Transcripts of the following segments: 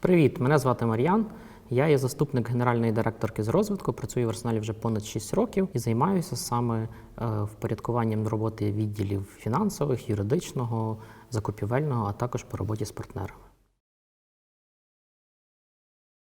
Привіт, мене звати Мар'ян. Я є заступник генеральної директорки з розвитку, працюю в арсеналі вже понад 6 років і займаюся саме е, впорядкуванням роботи відділів фінансових, юридичного, закупівельного, а також по роботі з партнерами.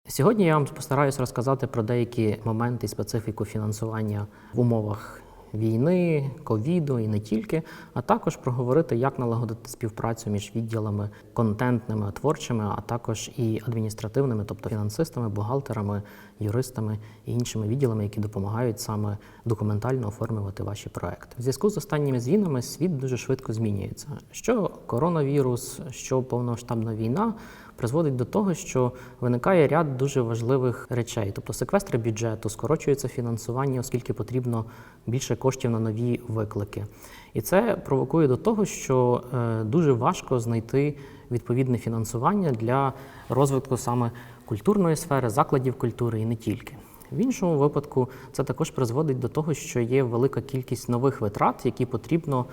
Сьогодні я вам постараюся розказати про деякі моменти і специфіку фінансування в умовах війни, ковіду і не тільки, а також проговорити, як налагодити співпрацю між відділами контентними, творчими, а також і адміністративними, тобто фінансистами, бухгалтерами, юристами і іншими відділами, які допомагають саме документально оформлювати ваші проекти. В зв'язку з останніми змінами світ дуже швидко змінюється. Що коронавірус, що повномасштабна війна призводить до того, що виникає ряд дуже важливих речей, тобто секвестри бюджету, скорочується фінансування, оскільки потрібно більше коштів на нові виклики. І це провокує до того, що е, дуже важко знайти відповідне фінансування для розвитку саме культурної сфери, закладів культури і не тільки. В іншому випадку це також призводить до того, що є велика кількість нових витрат, які потрібно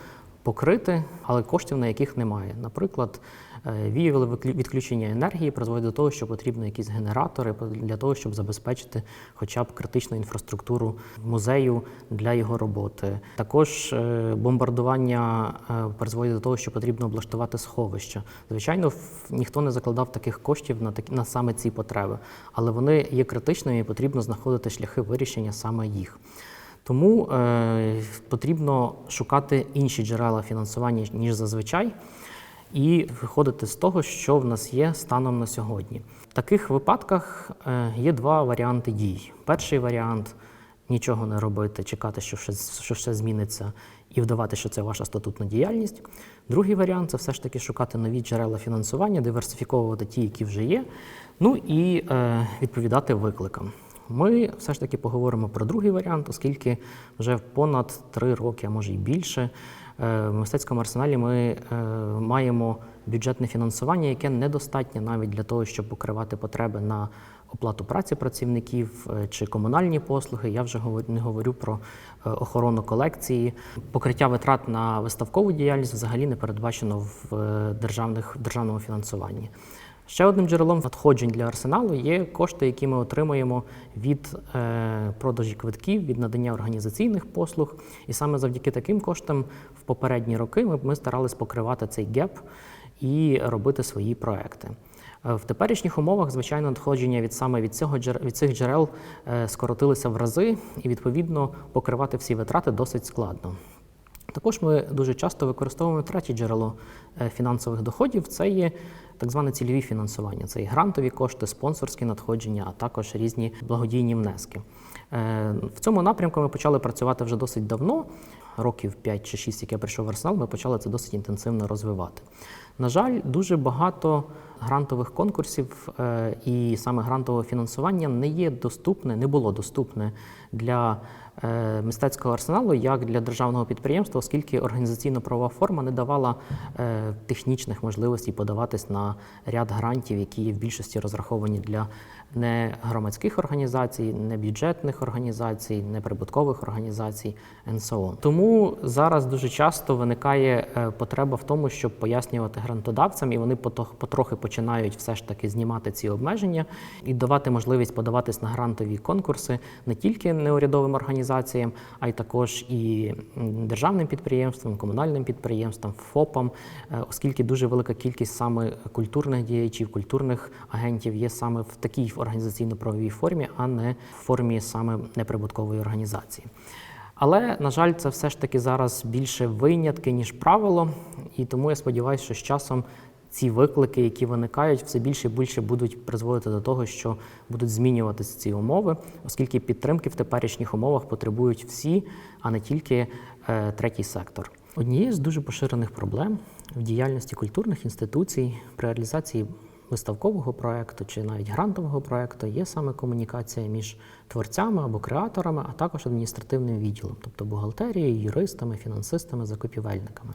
покрити, але коштів на яких немає. Наприклад, віялове відключення енергії призводить до того, що потрібні якісь генератори для того, щоб забезпечити хоча б критичну інфраструктуру музею для його роботи. Також е, бомбардування е, призводить до того, що потрібно облаштувати сховища. Звичайно, ніхто не закладав таких коштів на такі на саме ці потреби, але вони є критичними і потрібно знаходити шляхи вирішення саме їх. Тому е, потрібно шукати інші джерела фінансування ніж зазвичай, і виходити з того, що в нас є станом на сьогодні. В таких випадках е, є два варіанти дій. Перший варіант нічого не робити, чекати, що все, що все зміниться, і вдавати, що це ваша статутна діяльність. Другий варіант це все ж таки шукати нові джерела фінансування, диверсифіковувати ті, які вже є, ну і е, відповідати викликам. Ми все ж таки поговоримо про другий варіант, оскільки вже понад три роки, а може й більше, в мистецькому арсеналі ми е, маємо бюджетне фінансування, яке недостатнє навіть для того, щоб покривати потреби на оплату праці працівників е, чи комунальні послуги. Я вже не говорю про е, охорону колекції. Покриття витрат на виставкову діяльність взагалі не передбачено в е, державних, державному фінансуванні. Ще одним джерелом надходжень для арсеналу є кошти, які ми отримуємо від е, продажі квитків, від надання організаційних послуг. І саме завдяки таким коштам в попередні роки ми, ми старались покривати цей геп і робити свої проекти. Е, В теперішніх умовах, звичайно, надходження від саме від цього від цих джерел е, скоротилися в рази, і відповідно покривати всі витрати досить складно. Також ми дуже часто використовуємо третє джерело фінансових доходів. Це є так зване цільові фінансування. Це і грантові кошти, спонсорські надходження, а також різні благодійні внески. Е, В цьому напрямку ми почали працювати вже досить давно, років 5 чи 6, як я прийшов в арсенал, ми почали це досить інтенсивно розвивати. На жаль, дуже багато грантових конкурсів е, і саме грантового фінансування не є доступне, не було доступне для мистецького арсеналу як для державного підприємства, оскільки організаційно-правова форма не давала е, технічних можливостей подаватись на ряд грантів, які в більшості розраховані для не громадських організацій, не бюджетних організацій, не прибуткових організацій and so on. Тому зараз дуже часто виникає е, потреба в тому, щоб пояснювати грантодавцям, і вони потрохи починають все ж таки знімати ці обмеження і давати можливість подаватись на грантові конкурси не тільки неурядовим організаціям, а й також і державним підприємствам, комунальним підприємствам, ФОПам, е, оскільки дуже велика кількість саме культурних діячів, культурних агентів є саме в такій організаційно-правовій формі, а не в формі саме неприбуткової організації. Але, на жаль, це все ж таки зараз більше винятки, ніж правило, і тому я сподіваюся, що з часом ці виклики, які виникають, все більше і більше будуть призводити до того, що будуть змінюватися ці умови, оскільки підтримки в теперішніх умовах потребують всі, а не тільки е, третій сектор. Однією з дуже поширених проблем в діяльності культурних інституцій при реалізації виставкового проекту чи навіть грантового проекту є саме комунікація між творцями або креаторами, а також адміністративним відділом, тобто бухгалтерією, юристами, фінансистами, закупівельниками.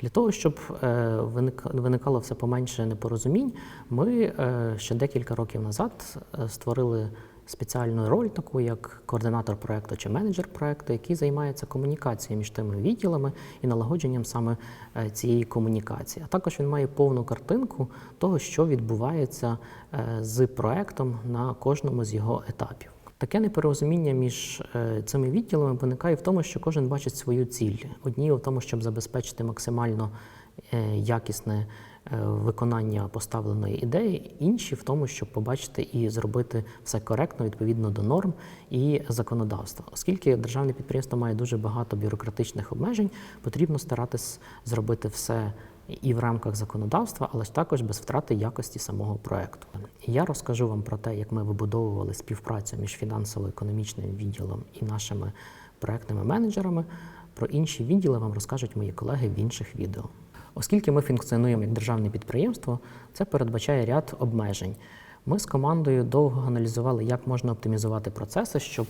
Для того, щоб е, виник- виникало все поменше непорозумінь, ми е, ще декілька років назад е, створили спеціальну роль, таку як координатор проекту чи менеджер проекту, який займається комунікацією між тими відділами і налагодженням саме е, цієї комунікації. А також він має повну картинку того, що відбувається е, з проектом на кожному з його етапів. Таке непорозуміння між е, цими відділами виникає в тому, що кожен бачить свою ціль. Одні в тому, щоб забезпечити максимально якісне е, виконання поставленої ідеї, інші в тому, щоб побачити і зробити все коректно відповідно до норм і законодавства. Оскільки державне підприємство має дуже багато бюрократичних обмежень, потрібно старатись зробити все і в рамках законодавства, але ж також без втрати якості самого проекту. Я розкажу вам про те, як ми вибудовували співпрацю між фінансово-економічним відділом і нашими проектними менеджерами. Про інші відділи вам розкажуть мої колеги в інших відео. Оскільки ми функціонуємо як державне підприємство, це передбачає ряд обмежень. Ми з командою довго аналізували, як можна оптимізувати процеси, щоб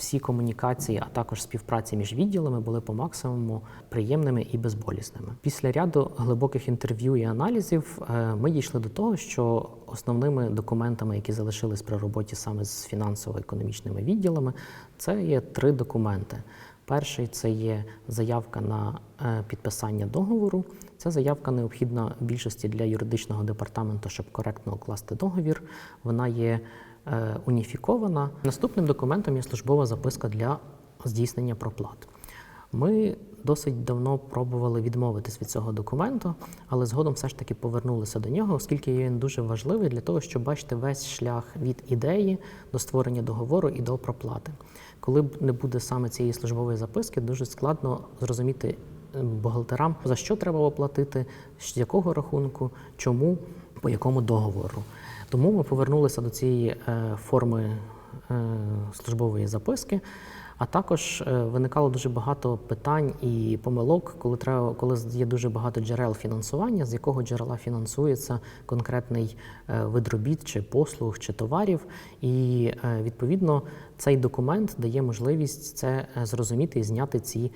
всі комунікації, а також співпраці між відділами були по максимуму приємними і безболісними. Після ряду глибоких інтерв'ю і аналізів е, ми дійшли до того, що основними документами, які залишились при роботі саме з фінансово-економічними відділами, це є три документи. Перший це є заявка на е, підписання договору. Це заявка необхідна більшості для юридичного департаменту, щоб коректно укласти договір. Вона є е, уніфікована. Наступним документом є службова записка для здійснення проплат. Ми досить давно пробували відмовитись від цього документу, але згодом все ж таки повернулися до нього, оскільки він дуже важливий для того, щоб бачити весь шлях від ідеї до створення договору і до проплати. Коли б не буде саме цієї службової записки, дуже складно зрозуміти бухгалтерам, за що треба оплатити, з якого рахунку, чому, по якому договору. Тому ми повернулися до цієї е, форми е, службової записки. А також е, виникало дуже багато питань і помилок, коли треба, коли є дуже багато джерел фінансування, з якого джерела фінансується конкретний е, вид робіт чи послуг чи товарів. І е, відповідно цей документ дає можливість це зрозуміти і зняти ці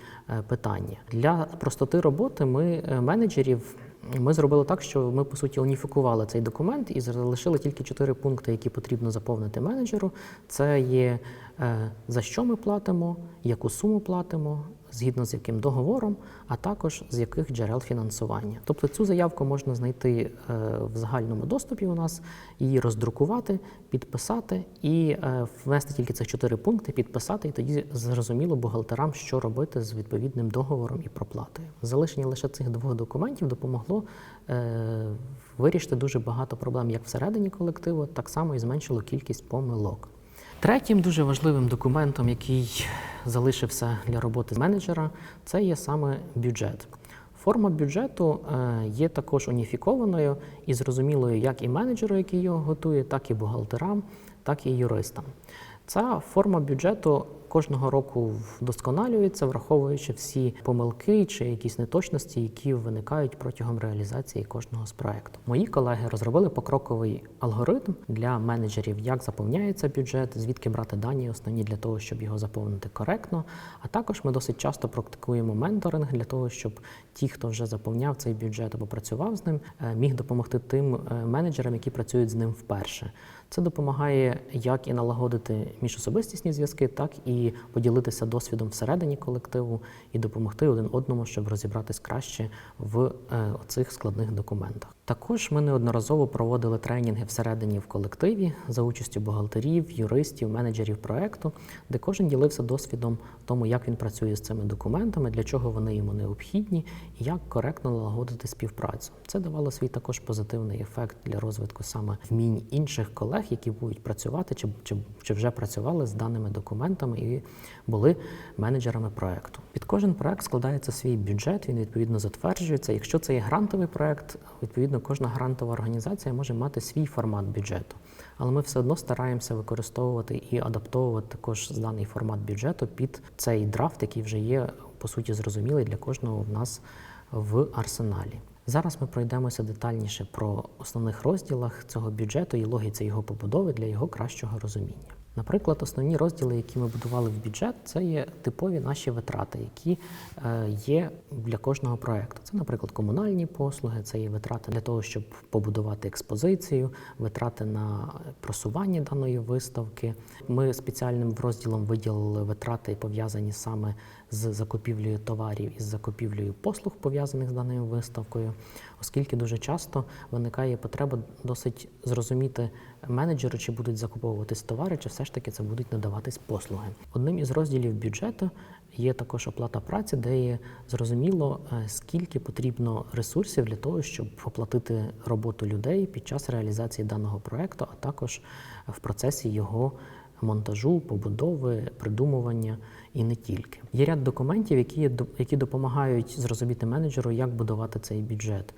питання. Для простоти роботи ми менеджерів. Ми зробили так, що ми по суті уніфікували цей документ і залишили тільки чотири пункти, які потрібно заповнити менеджеру. Це є е, за що ми платимо, яку суму платимо, згідно з яким договором, а також з яких джерел фінансування. Тобто цю заявку можна знайти е, в загальному доступі у нас, її роздрукувати, підписати і е, внести тільки цих чотири пункти, підписати, і тоді зрозуміло бухгалтерам, що робити з відповідним договором і проплатою. Залишення лише цих двох документів допомогло е, вирішити дуже багато проблем як всередині колективу, так само і зменшило кількість помилок. Третім дуже важливим документом, який залишився для роботи менеджера, це є саме бюджет. Форма бюджету е, є також уніфікованою і зрозумілою як і менеджеру, який його готує, так і бухгалтерам, так і юристам. Ця форма бюджету кожного року вдосконалюється, враховуючи всі помилки чи якісь неточності, які виникають протягом реалізації кожного з проекту. Мої колеги розробили покроковий алгоритм для менеджерів, як заповняється бюджет, звідки брати дані основні для того, щоб його заповнити коректно. А також ми досить часто практикуємо менторинг для того, щоб ті, хто вже заповняв цей бюджет або працював з ним, е, міг допомогти тим е, менеджерам, які працюють з ним вперше. Це допомагає як і налагодити міжособистісні зв'язки, так і поділитися досвідом всередині колективу і допомогти один одному, щоб розібратись краще в оцих цих складних документах. Також ми неодноразово проводили тренінги всередині в колективі за участю бухгалтерів, юристів, менеджерів проекту, де кожен ділився досвідом тому, як він працює з цими документами, для чого вони йому необхідні, і як коректно налагодити співпрацю. Це давало свій також позитивний ефект для розвитку саме вмінь інших колег, які будуть працювати чи, чи, чи вже працювали з даними документами і були менеджерами проекту. Під кожен проект складається свій бюджет, він відповідно затверджується. Якщо це є грантовий проект, відповідно кожна грантова організація може мати свій формат бюджету. Але ми все одно стараємося використовувати і адаптовувати також даний формат бюджету під цей драфт, який вже є по суті зрозумілий для кожного в нас в арсеналі. Зараз ми пройдемося детальніше про основних розділах цього бюджету і логіці його побудови для його кращого розуміння. Наприклад, основні розділи, які ми будували в бюджет, це є типові наші витрати, які е, є для кожного проекту. Це, наприклад, комунальні послуги, це є витрати для того, щоб побудувати експозицію, витрати на просування даної виставки. Ми спеціальним розділом виділили витрати, пов'язані саме з закупівлею товарів і з закупівлею послуг, пов'язаних з даною виставкою, оскільки дуже часто виникає потреба досить зрозуміти менеджеру, чи будуть закуповуватись товари, чи все ж таки це будуть надаватись послуги. Одним із розділів бюджету є також оплата праці, де є зрозуміло, е, скільки потрібно ресурсів для того, щоб оплатити роботу людей під час реалізації даного проекту, а також в процесі його монтажу, побудови, придумування і не тільки. Є ряд документів, які, які допомагають зрозуміти менеджеру, як будувати цей бюджет.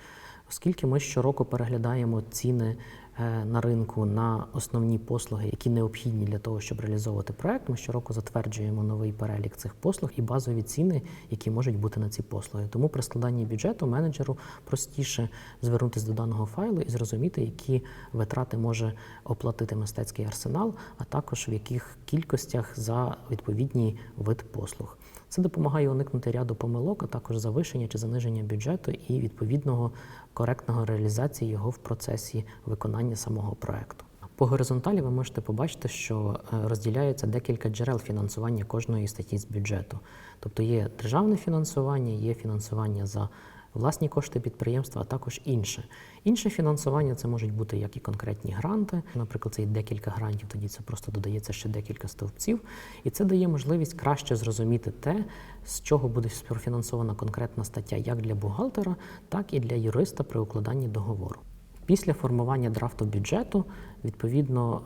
Оскільки ми щороку переглядаємо ціни е, на ринку на основні послуги, які необхідні для того, щоб реалізовувати проект, ми щороку затверджуємо новий перелік цих послуг і базові ціни, які можуть бути на ці послуги. Тому при складанні бюджету менеджеру простіше звернутися до даного файлу і зрозуміти, які витрати може оплатити мистецький арсенал, а також в яких кількостях за відповідний вид послуг. Це допомагає уникнути ряду помилок, а також завишення чи заниження бюджету і відповідного коректного реалізації його в процесі виконання самого проекту. По горизонталі ви можете побачити, що е, розділяється декілька джерел фінансування кожної статті з бюджету. Тобто є державне фінансування, є фінансування за власні кошти підприємства, а також інше. Інше фінансування це можуть бути як і конкретні гранти. Наприклад, це є декілька грантів, тоді це просто додається ще декілька стовпців, і це дає можливість краще зрозуміти те, з чого буде профінансована конкретна стаття як для бухгалтера, так і для юриста при укладанні договору. Після формування драфту бюджету, відповідно,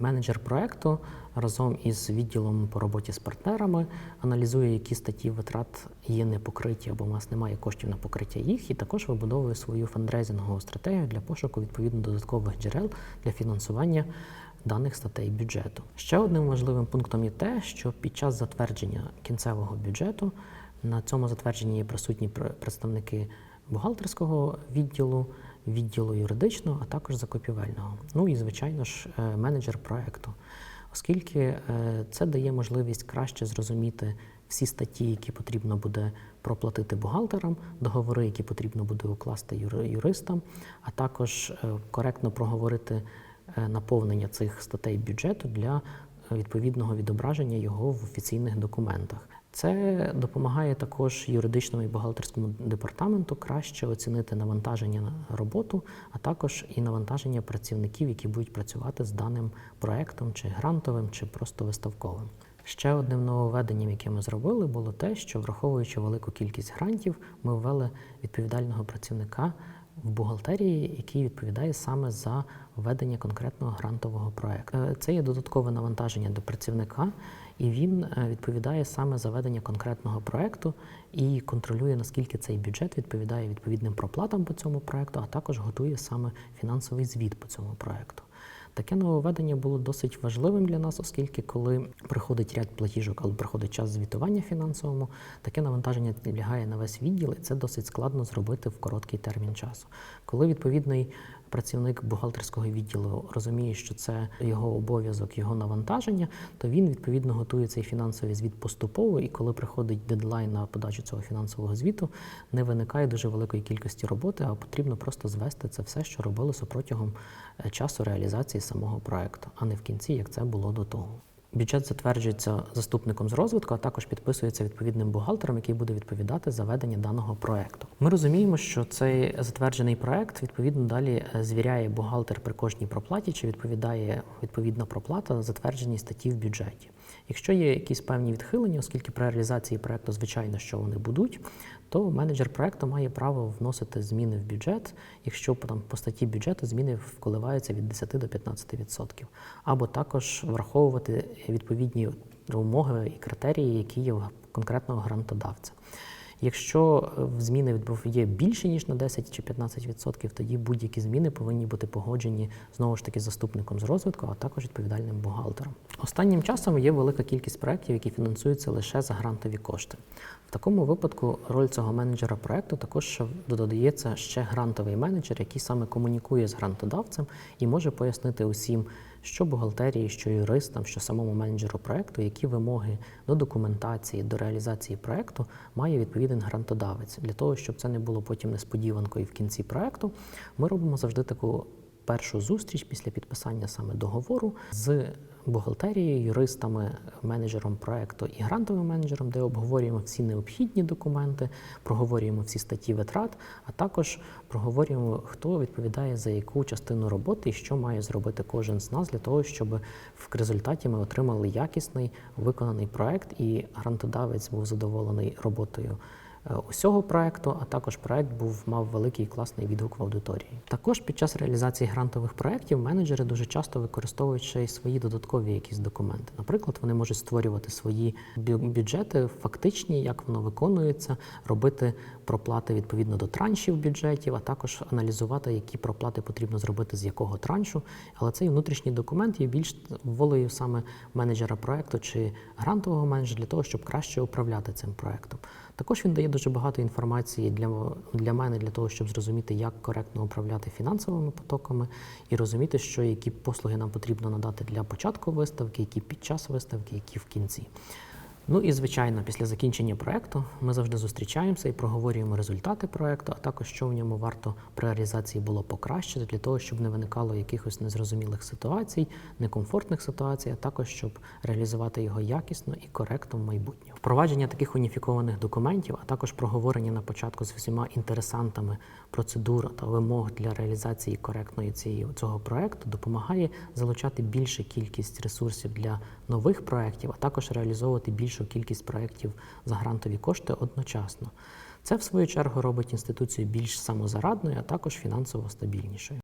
менеджер проекту разом із відділом по роботі з партнерами аналізує, які статті витрат є непокриті або у нас немає коштів на покриття їх, і також вибудовує свою фандрейзингову стратегію для пошуку відповідно додаткових джерел для фінансування даних статей бюджету. Ще одним важливим пунктом є те, що під час затвердження кінцевого бюджету на цьому затвердженні є присутні пр- представники бухгалтерського відділу, відділу юридичного, а також закупівельного. Ну і, звичайно ж, е, менеджер проекту. Оскільки е, це дає можливість краще зрозуміти всі статті, які потрібно буде проплатити бухгалтерам, договори, які потрібно буде укласти юри- юристам, а також е, коректно проговорити наповнення цих статей бюджету для відповідного відображення його в офіційних документах. Це допомагає також юридичному і бухгалтерському департаменту краще оцінити навантаження на роботу, а також і навантаження працівників, які будуть працювати з даним проектом, чи грантовим, чи просто виставковим. Ще одним нововведенням, яке ми зробили, було те, що враховуючи велику кількість грантів, ми ввели відповідального працівника в бухгалтерії, який відповідає саме за ведення конкретного грантового проекту. Е, Це є додаткове навантаження до працівника, і він е, відповідає саме за ведення конкретного проекту і контролює, наскільки цей бюджет відповідає відповідним проплатам по цьому проекту, а також готує саме фінансовий звіт по цьому проекту. Таке нововведення було досить важливим для нас, оскільки коли приходить ряд платіжок, або приходить час звітування фінансовому, таке навантаження лягає на весь відділ, і це досить складно зробити в короткий термін часу. Коли відповідний працівник бухгалтерського відділу розуміє, що це його обов'язок, його навантаження, то він відповідно готує цей фінансовий звіт поступово, і коли приходить дедлайн на подачу цього фінансового звіту, не виникає дуже великої кількості роботи, а потрібно просто звести це все, що робилося протягом е, часу реалізації самого проекту, а не в кінці, як це було до того. Бюджет затверджується заступником з розвитку, а також підписується відповідним бухгалтером, який буде відповідати за ведення даного проекту. Ми розуміємо, що цей затверджений проект відповідно далі е, звіряє бухгалтер при кожній проплаті, чи відповідає відповідна проплата затвердженій статті в бюджеті. Якщо є якісь певні відхилення, оскільки при реалізації проекту, звичайно, що вони будуть, то менеджер проекту має право вносити зміни в бюджет, якщо там, по статті бюджету зміни вколиваються від 10 до 15%. Або також враховувати відповідні вимоги і критерії, які є в конкретного грантодавця. Якщо е, зміни є більше ніж на 10 чи 15%, тоді будь-які зміни повинні бути погоджені знову ж таки заступником з розвитку, а також відповідальним бухгалтером. Останнім часом є велика кількість проєктів, які фінансуються лише за грантові кошти. В такому випадку роль цього менеджера проекту також додається ще грантовий менеджер, який саме комунікує з грантодавцем і може пояснити усім що бухгалтерії, що юристам, що самому менеджеру проекту, які вимоги до документації, до реалізації проекту має відповідний грантодавець. Для того, щоб це не було потім несподіванкою в кінці проекту, ми робимо завжди таку першу зустріч після підписання саме договору з бухгалтерією, юристами, менеджером проекту і грантовим менеджером, де обговорюємо всі необхідні документи, проговорюємо всі статті витрат, а також проговорюємо, хто відповідає за яку частину роботи і що має зробити кожен з нас для того, щоб в результаті ми отримали якісний виконаний проект, і грантодавець був задоволений роботою усього проекту, а також проект був мав великий класний відгук в аудиторії. Також під час реалізації грантових проєктів менеджери дуже часто використовують ще й свої додаткові якісь документи. Наприклад, вони можуть створювати свої бю- бюджети фактичні, як воно виконується, робити проплати відповідно до траншів бюджетів, а також аналізувати, які проплати потрібно зробити з якого траншу. Але цей внутрішній документ є більш волею саме менеджера проекту чи грантового менеджера для того, щоб краще управляти цим проектом. Також він дає дуже багато інформації для, для мене для того, щоб зрозуміти, як коректно управляти фінансовими потоками і розуміти, що які послуги нам потрібно надати для початку виставки, які під час виставки, які в кінці. Ну і звичайно, після закінчення проекту ми завжди зустрічаємося і проговорюємо результати проекту, а також що в ньому варто при реалізації було покращити для того, щоб не виникало якихось незрозумілих ситуацій, некомфортних ситуацій, а також щоб реалізувати його якісно і коректно в майбутньому. Впровадження таких уніфікованих документів, а також проговорення на початку з всіма інтересантами процедур та вимог для реалізації коректної цієї цього проекту допомагає залучати більшу кількість ресурсів для нових проєктів, а також реалізовувати більшу кількість проєктів за грантові кошти одночасно. Це в свою чергу робить інституцію більш самозарадною, а також фінансово стабільнішою.